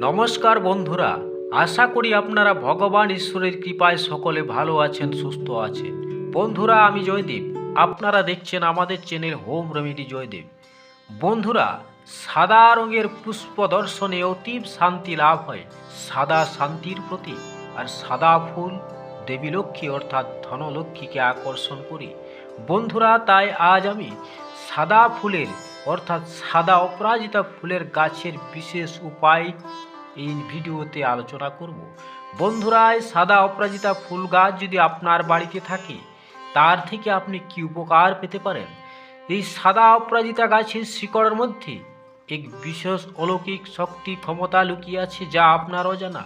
নমস্কার বন্ধুরা, আশা করি আপনারা ভগবান ঈশ্বরের কৃপায় সকলে ভালো আছেন, সুস্থ আছেন। বন্ধুরা, আমি জয়দেব। আপনারা দেখছেন আমাদের চ্যানেল হোম রেমেডি জয়দেব। বন্ধুরা, সাদা রঙের পুষ্প দর্শনে অতীব শান্তি লাভ হয়। সাদা শান্তির প্রতীক আর সাদা ফুল দেবী লক্ষ্মী অর্থাৎ ধনলক্ষ্মীকে আকর্ষণ করি। বন্ধুরা, তাই আজ আমি সাদা ফুলের অর্থাৎ সাদা অপরাজিতা ফুলের গাছের বিশেষ উপায় এই ভিডিওতে আলোচনা করব। বন্ধুরা সাদা অপরাজিতা ফুল গাছ যদি আপনার বাড়িতে থাকে, তার থেকে আপনি কি উপকার পেতে পারেন? এই সাদা অপরাজিতা গাছের শিকড়ের মধ্যে এক বিশেষ অলৌকিক শক্তি ক্ষমতা লুকিয়ে আছে যা আপনার অজানা।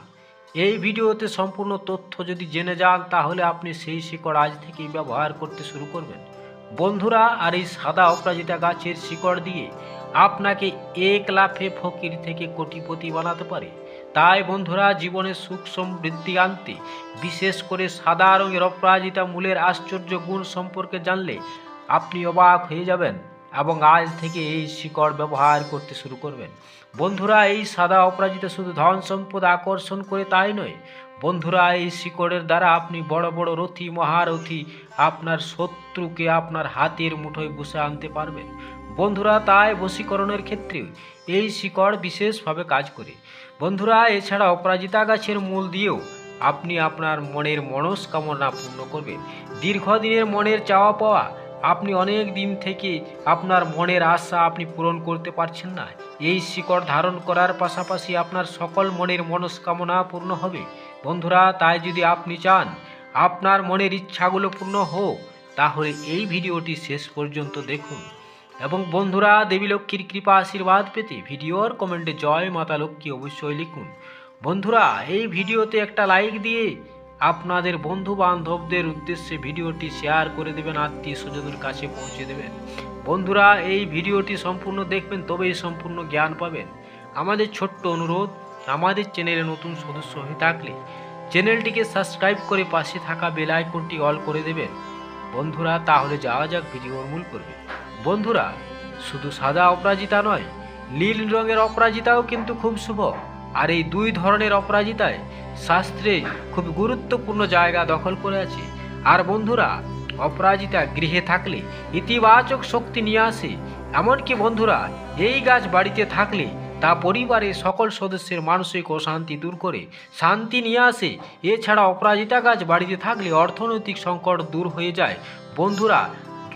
এই ভিডিওতে সম্পূর্ণ তথ্য যদি জেনে যান, তাহলে আপনি সেই শিকড় আজ থেকেই ব্যবহার করতে শুরু করবেন। বন্ধুরা, আর এই সাদা অপরাজিতা গাছের শিকড় দিয়ে আপনাকে এক লাফে ফকির থেকে কোটিপতি বানাতে পারে। তাই বন্ধুরা, জীবনে সুখ সমৃদ্ধি আনতে, বিশেষ করে সাদা রঙের অপরাজিতা মূলের আশ্চর্য গুণ সম্পর্কে জানলে আপনি অবাক হয়ে যাবেন। এবং আজ থেকে এই শিকড় ব্যবহার করতে শুরু করবেন। বন্ধুরা, এই সাদা অপরাজিতা শুধু ধন সম্পদ আকর্ষণ করে তাই নয়। বন্ধুরা, এই শিকড়ের দ্বারা আপনি বড় বড় রথী, মহারথী আপনার শত্রুকে আপনার হাতের মুঠোয় বসে আনতে পারবেন। বন্ধুরা, তাই বশীকরণের ক্ষেত্রে এই শিকড় বিশেষভাবে কাজ করে। বন্ধুরা, এছাড়া অপরাজিতা গাছের মূল দিয়েও আপনি আপনার মনের মনস্কামনা পূর্ণ করবেন। দীর্ঘদিনের মনের চাওয়া পাওয়া আপনি অনেক দিন থেকে আপনার মনের আশা আপনি পূরণ করতে পারছেন না। এই শিকড় ধারণ করার পাশাপাশি আপনার সকল মনের মনস্কামনা পূর্ণ হবে। বন্ধুরা, তাই যদি আপনি চান আপনার মনের ইচ্ছাগুলো পূর্ণ হোক, তাহলে এই ভিডিওটি শেষ পর্যন্ত দেখুন। এবং বন্ধুরা, দেবী লক্ষ্মীর কৃপা আশীর্বাদ পেতে ভিডিওর কমেন্টে জয় মাতা লক্ষ্মী অবশ্যই লিখুন। বন্ধুরা, এই ভিডিওতে একটা লাইক দিয়ে আপনাদের বন্ধু বান্ধবদের উদ্দেশ্যে ভিডিওটি শেয়ার করে দেবেন আত্মীয় স্বজনের কাছে পৌঁছে দেবেন। বন্ধুরা, এই ভিডিওটি সম্পূর্ণ দেখবেন, তবেই সম্পূর্ণ জ্ঞান পাবেন। আমাদের ছোট্ট অনুরোধ, আমাদের চ্যানেলে নতুন সদস্য হয়ে থাকলে চ্যানেলটিকে সাবস্ক্রাইব করে পাশে থাকা বেল আইকনটি অল করে দেবেন। বন্ধুরা, তাহলে যাওয়া যাক ভিডিওর মূল করবে বন্ধুরা, শুধু সাদা অপরাজিতা নয়, নীল রঙের অপরাজিতাও কিন্তু খুব শুভ। আর এই দুই ধরনের অপরাজিতায় শাস্ত্রে খুব গুরুত্বপূর্ণ জায়গা দখল করে আছে। আর বন্ধুরা, অপরাজিতা গৃহে থাকলে ইতিবাচক শক্তি নিয়ে আসে। এমনকি বন্ধুরা, এই গাছ বাড়িতে থাকলে তা পরিবারের সকল সদস্যের মানসিক অশান্তি দূর করে শান্তি নিয়ে আসে। এছাড়া অপরাজিতা গাছ বাড়িতে থাকলে অর্থনৈতিক সংকট দূর হয়ে যায়। বন্ধুরা,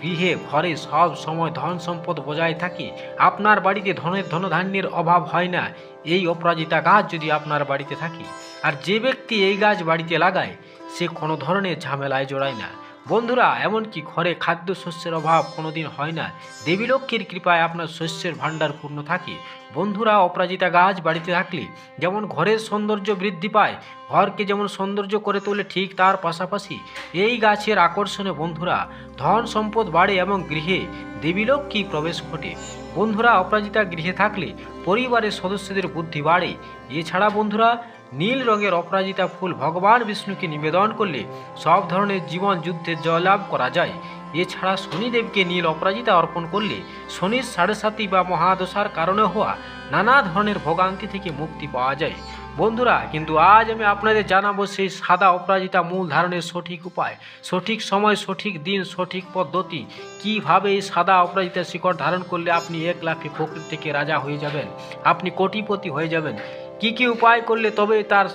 গৃহে, ঘরে সব সময় ধন সম্পদ বজায় থাকে। আপনার বাড়িতে ধনের ধনধান্যের অভাব হয় না। এই অপরাজিতা গাছ যদি আপনার বাড়িতে থাকে আর যে ব্যক্তি এই গাছ বাড়িতে লাগায়, সে কোনো ধরনের ঝামেলায় জড়ায় না। বন্ধুরা, এমনকি ঘরে খাদ্য শস্যের অভাব কোনোদিন হয় না। দেবী লক্ষ্মীর কৃপায় আপনার শস্যের ভাণ্ডার পূর্ণ থাকে। বন্ধুরা, অপরাজিতা গাছ বাড়িতে থাকলে যেমন ঘরের সৌন্দর্য বৃদ্ধি পায়, ঘরকে যেমন সৌন্দর্য করে তোলে ঠিক তার পাশাপাশি এই গাছের আকর্ষণে বন্ধুরা, ধন সম্পদ বাড়ে এবং গৃহে দেবী লক্ষ্মী প্রবেশ ঘটে। বন্ধুরা, অপরাজিতা গৃহে থাকলে পরিবারের সদস্যদের বুদ্ধি বাড়ে। এছাড়া বন্ধুরা নীল রঙের অপরাজিতা ফুল ভগবান বিষ্ণুকে নিবেদন করলে সব ধরনের জীবন যুদ্ধে জয়লাভ করা যায়। এছাড়া শনিদেবকে নীল অপরাজিতা অর্পণ করলে শনির সাড়ে সাতি বা মহাদশার কারণে হওয়া নানা ধরনের ভোগান্তি থেকে মুক্তি পাওয়া যায়। বন্ধুরা, কিন্তু আজ আমি আপনাদের জানাব সেই সাদা অপরাজিতা মূল ধারণের সঠিক উপায়, সঠিক সময়, সঠিক দিন, সঠিক পদ্ধতি। কীভাবে এই সাদা অপরাজিতা শিকড় ধারণ করলে আপনি এক লাফে ফকির থেকে রাজা হয়ে যাবেন? আপনি কোটিপতি হয়ে যাবেন। কি কি উপায় করলে তবে তার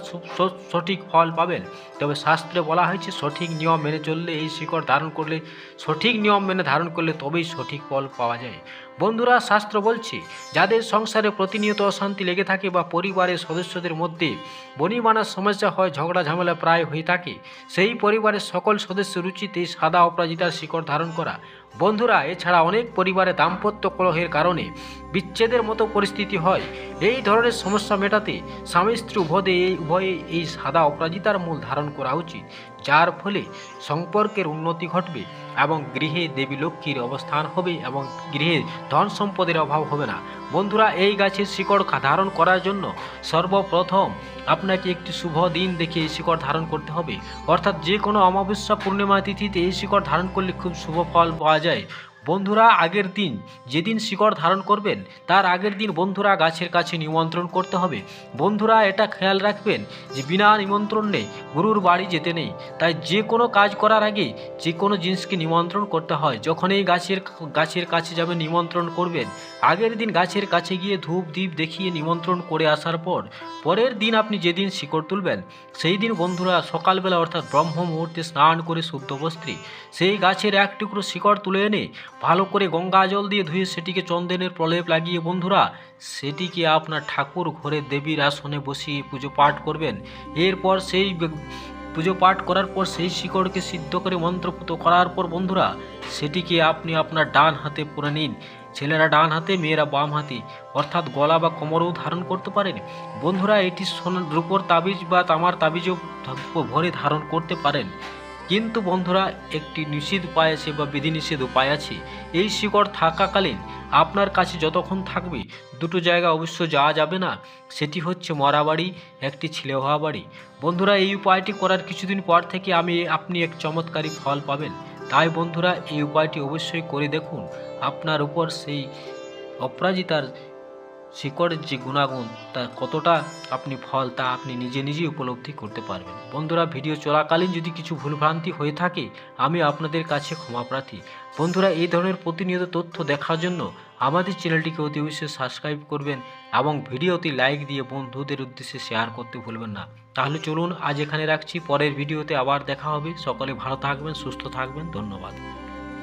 সঠিক ফল পাবেন? তবে শাস্ত্রে বলা হয়েছে, সঠিক নিয়ম মেনে চললে এই শিকড় ধারণ করলে সঠিক নিয়ম মেনে ধারণ করলে তবেই সঠিক ফল পাওয়া যায়। বন্ধুরা, শাস্ত্র বলছে, যাদের সংসারে প্রতিনিয়ত অশান্তি লেগে থাকে বা পরিবারের সদস্যদের মধ্যে বনিমানার সমস্যা হয়, ঝগড়া ঝামেলা প্রায় হয়ে থাকে, সেই পরিবারের সকল সদস্যের উচিত এই সাদা অপরাজিতার শিকড় ধারণ করা। বন্ধুরা, এছাড়া অনেক পরিবারে দাম্পত্য কলহের কারণে বিচ্ছেদের মতো পরিস্থিতি হয়। এই ধরনের সমস্যা মেটাতে স্বামী স্ত্রী উভয়ে এই উভয়ে এই সাদা অপরাজিতার মূল ধারণ করা উচিত, যার ফলে সম্পর্কের উন্নতি ঘটবে এবং গৃহে দেবী লক্ষ্মীর অবস্থান হবে এবং গৃহে ধন সম্পদের অভাব হবে না। বন্ধুরা, এই গাছের শিকড় ধারণ করার জন্য সর্বপ্রথম আপনাকে একটি শুভ দিন দেখে এই শিকড় ধারণ করতে হবে। অর্থাৎ যে কোনো অমাবস্যা পূর্ণিমা তিথিতে এই শিকড় ধারণ করলে খুব শুভ ফল পাওয়া যায়। বন্ধুরা, আগের দিন যেদিন শিকড় ধারণ করবেন, তার আগের দিন বন্ধুরা গাছের কাছে নিমন্ত্রণ করতে হবে। বন্ধুরা, এটা খেয়াল রাখবেন যে বিনা নিমন্ত্রণ গুরুর বাড়ি যেতে নেই। তাই যে কোনো কাজ করার আগে যে কোনো জিনিসকে নিমন্ত্রণ করতে হয়। যখন এই গাছের গাছের কাছে যাবে, নিমন্ত্রণ করবেন। আগের দিন গাছের কাছে গিয়ে ধূপ দ্বীপ দেখিয়ে নিমন্ত্রণ করে আসার পর, পরের দিন আপনি যেদিন শিকড় তুলবেন, সেই দিন বন্ধুরা সকালবেলা অর্থাৎ ব্রহ্ম মুহূর্তে স্নান করে শুদ্ধ বস্ত্রে সেই গাছের এক টুকরো শিকড় তুলে এনে ভালো করে গঙ্গা জল দিয়ে ধুয়ে সেটিকে চন্দনের প্রলেপ লাগিয়ে, বন্ধুরা, সেটিকে আপনার ঠাকুর ঘরে দেবীর আসনে বসিয়ে পুজো পাঠ করবেন। এরপর সেই পুজো পাঠ করার পর সেই শিকড়কে সিদ্ধ করে মন্ত্রপুত করার পর, বন্ধুরা, সেটিকে আপনি আপনার ডান হাতে পরে নিন। ছেলেরা ডান হাতে, মেয়েরা বাম হাতে, অর্থাৎ গলা বা কোমরেও ধারণ করতে পারেন। বন্ধুরা, এটি সোনার রূপর তাবিজ বা তামার তাবিজও ভরে ধারণ করতে পারেন। কিন্তু বন্ধুরা, একটি নিষিদ্ধ উপায় আছে বা বিধিনিষেধ উপায় আছে। এই শিকড় থাকাকালীন আপনার কাছে যতক্ষণ থাকবে, দুটো জায়গা অবশ্য যাওয়া যাবে না। সেটি হচ্ছে মরা বাড়ি একটি ছেলে হওয়া বাড়ি। বন্ধুরা, এই উপায়টি করার কিছুদিন পর থেকে আমি, আপনি এক চমৎকারী ফল পাবেন। তাই বন্ধুরা, এই উপায়টি অবশ্যই করে দেখুন। আপনার উপর সেই অপরাজিতার শিকড়ের যে গুণাগুণ, তা কতটা আপনি ফল, তা আপনি নিজে নিজেই উপলব্ধি করতে পারবেন। বন্ধুরা, ভিডিও চলাকালীন যদি কিছু ভুলভ্রান্তি হয়ে থাকে, আমি আপনাদের কাছে ক্ষমা প্রার্থী। বন্ধুরা, এই ধরনের প্রতিনিয়ত তথ্য দেখার জন্য আমাদের চ্যানেলটিকে অতি অবশ্যই সাবস্ক্রাইব করবেন এবং ভিডিওতে লাইক দিয়ে বন্ধুদের উদ্দেশ্যে শেয়ার করতে ভুলবেন না। তাহলে চলুন, আজ এখানে রাখছি। পরের ভিডিওতে আবার দেখা হবে। সকলে ভালো থাকবেন, সুস্থ থাকবেন। ধন্যবাদ।